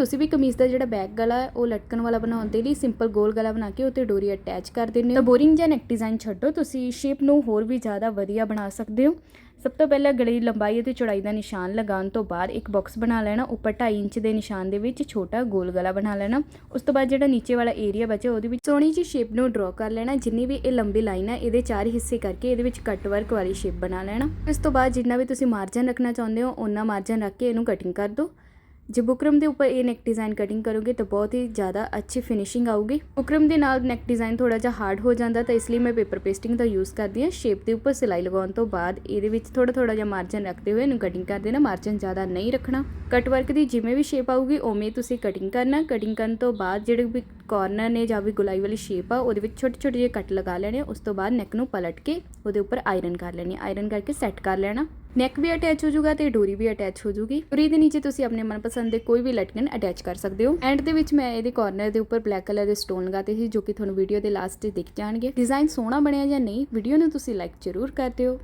ਤੁਸੀਂ ਵੀ ਕਮੀਜ਼ ਦਾ ਜਿਹੜਾ ਬੈਕ ਗਲਾ ਉਹ ਲਟਕਣ ਵਾਲਾ ਬਣਾਉਣ ਦੇ ਲਈ ਸਿੰਪਲ ਗੋਲ ਗਲਾ ਬਣਾ ਕੇ ਉੱਤੇ ਡੋਰੀ ਅਟੈਚ ਕਰ ਦਿੰਦੇ ਹੋ। ਤਾਂ ਬੋਰਿੰਗ ਜਾਂ ਨੈਕ ਡਿਜ਼ਾਈਨ ਛੱਡੋ, ਤੁਸੀਂ ਸ਼ੇਪ ਨੂੰ ਹੋਰ ਵੀ ਜ਼ਿਆਦਾ ਵਧੀਆ ਬਣਾ ਸਕਦੇ ਹੋ। ਸਭ ਤੋਂ ਪਹਿਲਾਂ ਗਲੇ ਦੀ ਲੰਬਾਈ ਅਤੇ ਚੌੜਾਈ ਦਾ ਨਿਸ਼ਾਨ ਲਗਾਉਣ ਤੋਂ ਬਾਅਦ ਇੱਕ ਬਾਕਸ ਬਣਾ ਲੈਣਾ, ਉੱਪਰ 2.5 ਇੰਚ ਦੇ ਨਿਸ਼ਾਨ ਦੇ ਵਿੱਚ ਛੋਟਾ ਗੋਲ ਗਲਾ ਬਣਾ ਲੈਣਾ। ਉਸ ਤੋਂ ਬਾਅਦ ਜਿਹੜਾ ਨੀਚੇ ਵਾਲਾ ਏਰੀਆ ਬਚਿਆ, ਉਹਦੇ ਵਿੱਚ ਸੋਹਣੀ ਜਿਹੀ ਸ਼ੇਪ ਨੂੰ ਡਰਾ ਕਰ ਲੈਣਾ, ਜਿੰਨੀ ਵੀ ਇਹ ਲੰਬੀ ਲਾਈਨ ਹੈ, ਇਹਦੇ ਚਾਰ ਹਿੱਸੇ ਕਰਕੇ ਇਹਦੇ ਵਿੱਚ ਕੱਟ ਵਰਕ ਵਾਲੀ ਸ਼ੇਪ ਬਣਾ ਲੈਣਾ। ਇਸ ਤੋਂ ਬਾਅਦ ਜਿੰਨਾ ਵੀ ਤੁਸੀਂ ਮਾਰਜਨ ਰੱਖਣਾ ਚਾਹੁੰਦੇ ਹੋ ਉਹਨਾਂ ਮਾਰਜਨ ਰੱਖ ਕੇ ਇਹਨੂੰ ਕਟਿੰਗ ਕਰ ਦਿਓ। ਜੇ ਬੁਕਰਮ ਦੇ ਉੱਪਰ ਇਹ ਨੈਕ ਡਿਜ਼ਾਈਨ ਕਟਿੰਗ ਕਰੋਗੇ ਤਾਂ ਬਹੁਤ ਹੀ ਜ਼ਿਆਦਾ ਅੱਛੀ ਫਿਨਿਸ਼ਿੰਗ ਆਊਗੀ। ਬੁਕਰਮ ਦੇ ਨਾਲ ਨੈਕ ਡਿਜ਼ਾਈਨ ਥੋੜਾ ਜਿਹਾ ਹਾਰਡ ਹੋ ਜਾਂਦਾ ਤਾਂ ਇਸ ਲਈ ਮੈਂ ਪੇਪਰ ਪੇਸਟਿੰਗ ਦਾ ਯੂਜ਼ ਕਰਦੀ ਹਾਂ। ਸ਼ੇਪ ਦੇ ਉੱਪਰ ਸਿਲਾਈ ਲਗਾਉਣ ਤੋਂ ਬਾਅਦ ਇਹਦੇ ਵਿੱਚ ਥੋੜਾ ਥੋੜਾ ਜਿਹਾ ਮਾਰਜਨ ਰੱਖਦੇ ਹੋਏ ਇਹਨੂੰ ਕਟਿੰਗ ਕਰ ਦੇਣਾ ਮਾਰਜਨ ਜ਼ਿਆਦਾ ਨਹੀਂ ਰੱਖਣਾ। ਕਟ ਵਰਕ ਦੀ ਜਿਵੇਂ ਵੀ ਸ਼ੇਪ ਆਊਗੀ, ਉਵੇਂ ਤੁਸੀਂ ਕਟਿੰਗ ਕਰਨਾ। ਕਟਿੰਗ ਕਰਨ ਤੋਂ ਬਾਅਦ ਜਿਹੜੇ ਵੀ ਕਾਰਨਰ ਨੇ ਜਾਂ ਵੀ ਗੁਲਾਈ ਵਾਲੀ ਸ਼ੇਪ ਆ, ਉਹਦੇ ਵਿੱਚ ਛੋਟੇ ਛੋਟੇ ਜਿਹੇ ਕੱਟ ਲਗਾ ਲੈਣੇ ਉਸ ਤੋਂ ਬਾਅਦ ਨੈਕ ਨੂੰ ਪਲਟ ਕੇ ਉਹਦੇ ਉੱਪਰ ਆਇਰਨ ਕਰ ਲੈਣੀ ਆਇਰਨ ਕਰਕੇ ਸੈੱਟ ਕਰ ਲੈਣਾ। ਨੈਕ ਵੀ ਅਟੈਚ ਹੋ ਜਾਊਗਾ ਤੇ ਡੋਰੀ ਵੀ ਅਟੈਚ ਹੋ ਜਾਊਗੀ। ਡੋਰੀ ਦੇ ਨੀਚੇ ਤੁਸੀਂ ਆਪਣੇ ਮਨਪਸੰਦ ਦੇ ਕੋਈ ਵੀ ਲਟਕਣ ਅਟੈਚ ਕਰ ਸਕਦੇ ਹੋ। ਐਂਡ ਦੇ ਵਿੱਚ ਮੈਂ ਇਹਦੇ ਕਾਰਨਰ ਦੇ ਉੱਪਰ ਬਲੈਕ ਕਲਰ ਦੇ ਸਟੋਨ ਲਗਾਤੇ ਸੀ ਜੋ ਕਿ ਤੁਹਾਨੂੰ ਵੀਡੀਓ ਦੇ ਲਾਸਟ 'ਚ ਦਿਖ ਜਾਣਗੇ। ਡਿਜ਼ਾਈਨ ਸੋਹਣਾ ਬਣਿਆ ਜਾਂ ਨਹੀਂ ਵੀਡੀਓ ਨੂੰ ਤੁਸੀਂ ਲਾਈਕ ਜ਼ਰੂਰ ਕਰ ਦਿਓ।